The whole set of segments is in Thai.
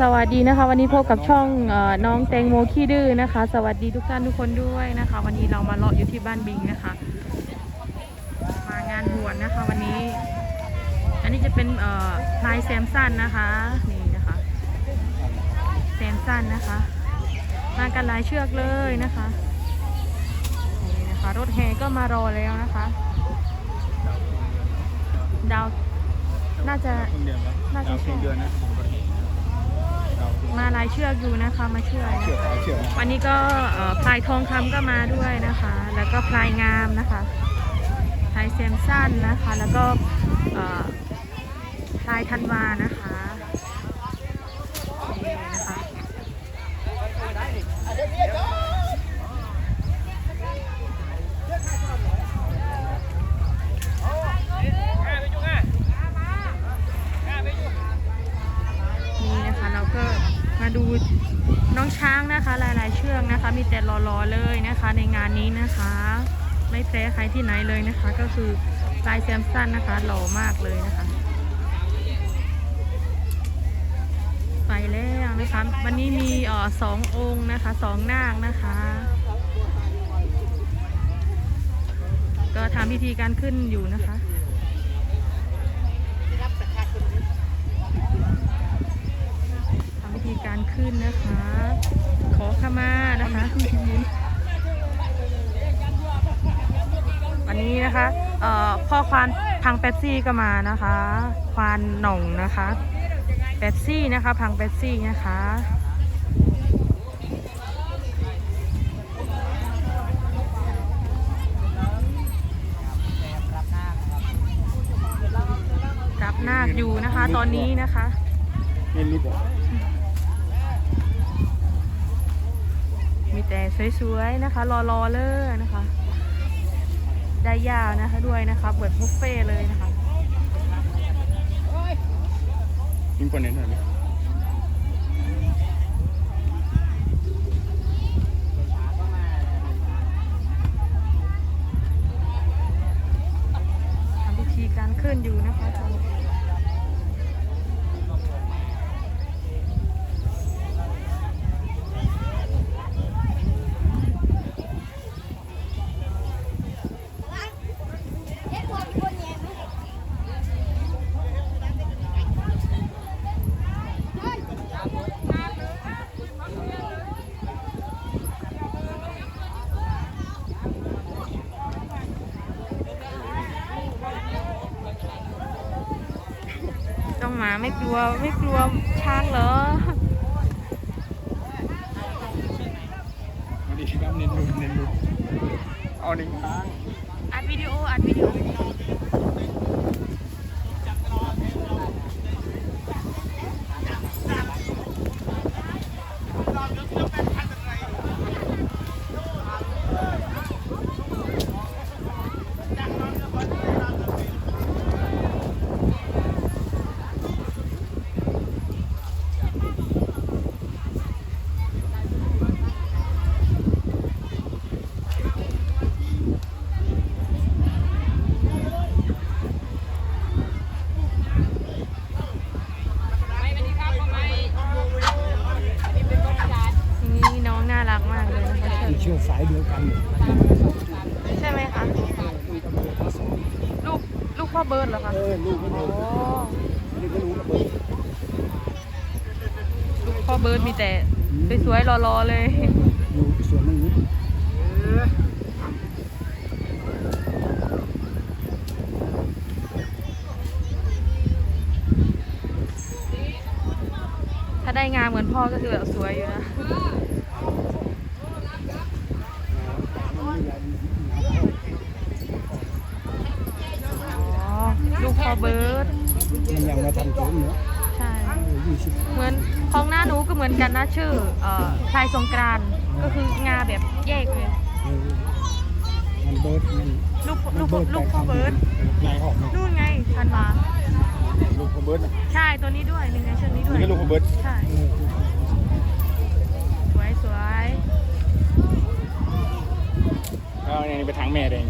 สวัสดีนะคะ วันนี้พบกับช่องเออน้องแตงโมขี้ดื้อนะคะ สวัสดีทุกท่านทุกคนด้วยนะคะ วันนี้เรามาเลาะอยู่ที่บ้านบิงนะคะ มางานบวชนะคะ วันนี้ อันนี้จะเป็นเอ่อพลายแซมสันนะคะนี่นะคะแซมสันนะคะมากันหลายเชือกเลยนะคะนี่นะคะ รถแห่ก็มารอแล้วนะคะ ดาวน่าจะเพิ่งเดือนแล้วน่าจะดาวเพิ่งเดือนนะผ มาหลายเชือกอยู่นะคะมาช่วยเชือกเชือกวันนี้ก็เอ่อพลายทองคำก็มาด้วยนะคะ แล้วก็พลายงามนะคะพลายเซมสั้นนะคะ แล้วก็เอ่อพลายธันวานะคะนี่นะคะ นี่นะคะเราก็มาดูน้องช้างนะคะ หลาย ๆ เชือกนะคะ มีแต่รอๆเลยนะคะ ในงานนี้นะคะ่แพ้ใครที่ไหนเลยนะคะ ก็คือลายแซมสันนะคะหล่อมากเลยนะคะ ไปแล้วนะคะ วันนี้มีอ่อสององค์นะคะสองนางนะคะ ก็ทำพิธีการขึ้นอยู่นะคะทำวิธีการขึ้นนะคะ ขอขมานะคะ วั นะคะเอ่อพ่อควานพังเป๊ปซี่ก็มานะคะ ควานหน่องนะคะเป๊ปซี่นะคะ พังเป๊ปซี่นะคะรับนาคอยู่นะคะ ตอนนี้นะคะเล่นรุดมีแต่สวยๆนะคะ รอๆเลยนะคะ ได้ยาวนะคะด้วยนะคะเปิดบุฟเฟ่ต์เลยนะคะยิงคนเน้นหน่อยดิทำพิธีการขึ้นอยู่นะคะ ไม่กลัวไม่กลัวช้างเหรอมาดิครับเน้นรุดเน้นรุดเอาหนึ่งครั้งอัดวิดีโออัดวิดีโอทีนี้น้องน่ารักมากเลยนะคะเชิญ เชือกสายเดียวกัน ใช่ไหมคะ ลูก ลูกพ่อเบิร์ดเหรอคะเออลูกไม่อ๋รู้อนี่ก็รู้ระเบิดลูกพ่อเบิร์ดมีแต่สวยๆรอๆเลยอยู่สวนนึงนี้ถ้าได้งามเหมือนพ่อก็คือแบบสวยอยู่นะ อ๋อ ลูกพ่ อเบิร์ดมันยังมาทำตัวเนื้อใช่ยี่สิบเหมือนของหน้าหนูก็เหมือนกันนะชื่อเอ่อพลายสงกรานต์ก็คืองาแบบแยกเลย มันเบิร์ดมันลูกลูกพ่อลูกพ่อเบิร์ดลายออกมานู่นไงทันมาลูกของเบิร์ดนะใช่ตัวนี้ด้วยนี่ไงเชือกนี้ด้วยนี่ก็ลูกของเบิร์ดใช่สวยสวยเอาเนี่ยไปทางแม่ได้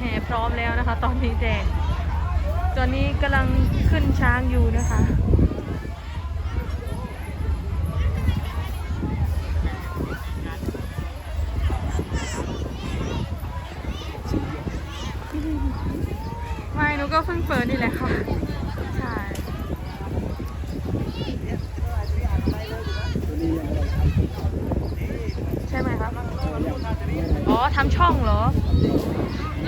ไงพร้อมแล้วนะคะ ตอนนี้แต่ตอนนี้กำลังขึ้นช้างอยู่นะคะไม่หนูก็เพิ่งเปิดนี่แหละค่ะ ใช่ใช่ไหมครับ อ๋อทำช่องเหรอ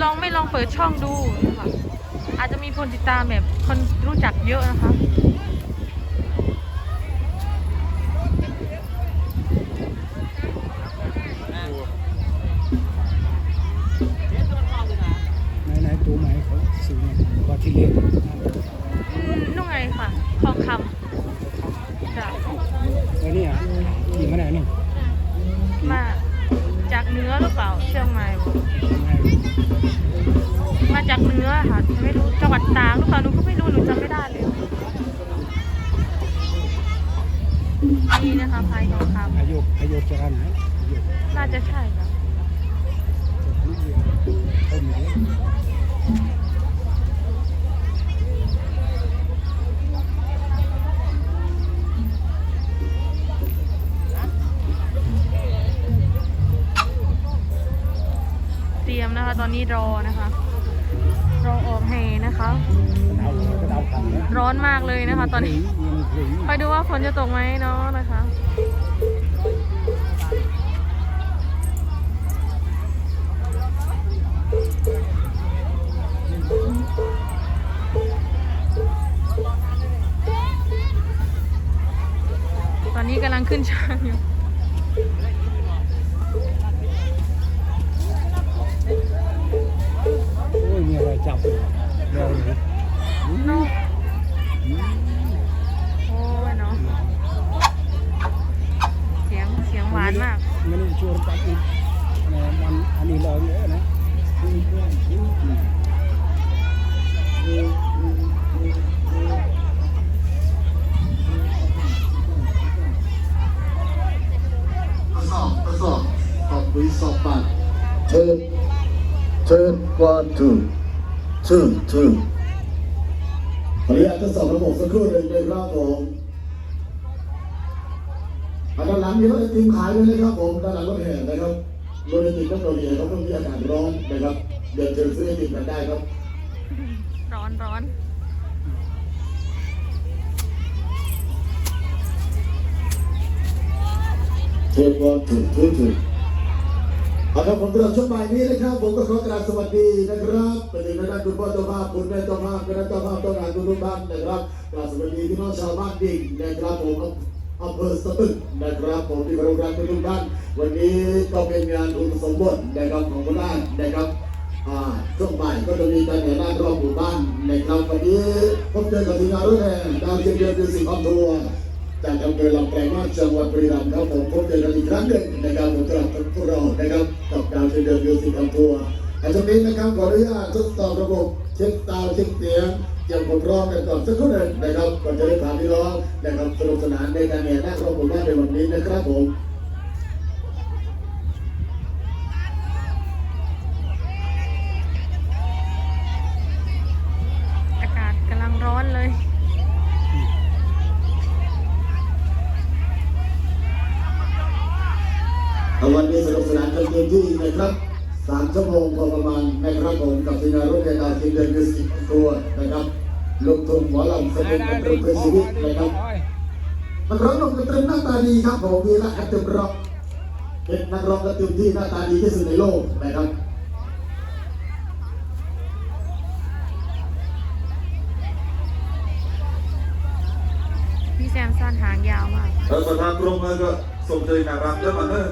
ลองไม่ลองเปิดช่องดูนะคะอาจจะมีคนติดตามแบบคนรู้จักเยอะนะคะไหนไหนตัวไหนเขาสูงกว่าที่เล็กอืมนู่นไงค่ะทองคำ ทองคอายุอายุจะกันไหนอายุำน่าจะใช่ค่ะจะนิดเดียวต้นเดียวเตรียมนะคะ ตอนนี้รอนะคะรอออ กแห่นะคะเอาก็เอาทำนะร้อนมากเลยนะคะ ตอนนี้ยังถึงคอยดูว่าฝนจะตกไหมเนาะนะคะ ตอนนี้กำลังขึ้นช้างอยู่ ชิญ one two two two ขออนุญาตทดสอบระบบสักครู่หนึ่งเลยครับผมอะด้านหลังมีรถไอติมขายด้วยนะครับผมด้านหลังรถแห่นะครับรถไอติมต้องโดนเองเขาต้องมีอากาศร้อนนะครับเดินเชิญซื้อไอติมกันได้ครับ ร้อนร้อนเชิญวันถึงถึงถึง เอาครับผมสำหรับช่วงบ่ายนี้นะครับ ผมก็ขอกราบสวัสดีนะครับเป็นหนึ่งในด้านคุณพ่อเจ้าภาพคุณแม่เจ้าภาพคณะเจ้าภาพต้องการทุกทุกท่านนะครับกราบสวัสดีพี่น้องชาวบ้านดิ่งนะครับผมอำเภอสตึกนะครับผมที่เคารพรักทุกทุกท่านวันนี้ก็เป็นงานอุปสมบทนะครับของบ้านนะครับช่วงบ่ายก็จะมีการแห่นาครอบหมู่บ้านนะครับวันนี้พบเจอกับทีมงานรถแห่ดาวเทียมเดือนเดือนสิงห์ออนทัวร์ จากอำเภอลำปายมาจังหวัดบุรีรัมย์ครับผมพบเจอกันอีกครั้งหนึ่งนะครับผมสำหรับพวกเรานะครับกับการเชเดินมิวสิกอัมทัวร์อาจารย์นี้นะครับขออนุญาตทดสอบระบบเช็คตาวเช็คเสียงเตรียมความพร้องกันก่อนสักครู่หนึ่งนะครับก่อนจะได้พาพี่น้องนะครับสนุกสนานในการแห่นาครอบหมู่บ้านในวันนี้นะครับผม อากาศกำลังร้อนเลย วันนี้สนุกสนานกันเต็มที่นะครับสามชั่วโมงพอประมาณนะครับผมกับทีมงานรถยนต์ดาวทีมเดินมิวสิกอัมทัวร์นะครับลูกทุ่งหมอลำสนุกกันเพื่อชีวิตนะครับนักร้องหนุ่มกระเตมหน้าตาดีครับผมวีระกระเตมร็อกเป็นนักร้องกระเตมที่หน้าตาดีที่สุดในโลกนะครับพี่แซมสั้นหางยาวมากแล้วส่วนทางกรมก็ส่งเจอนางรำเยอะมาเนอ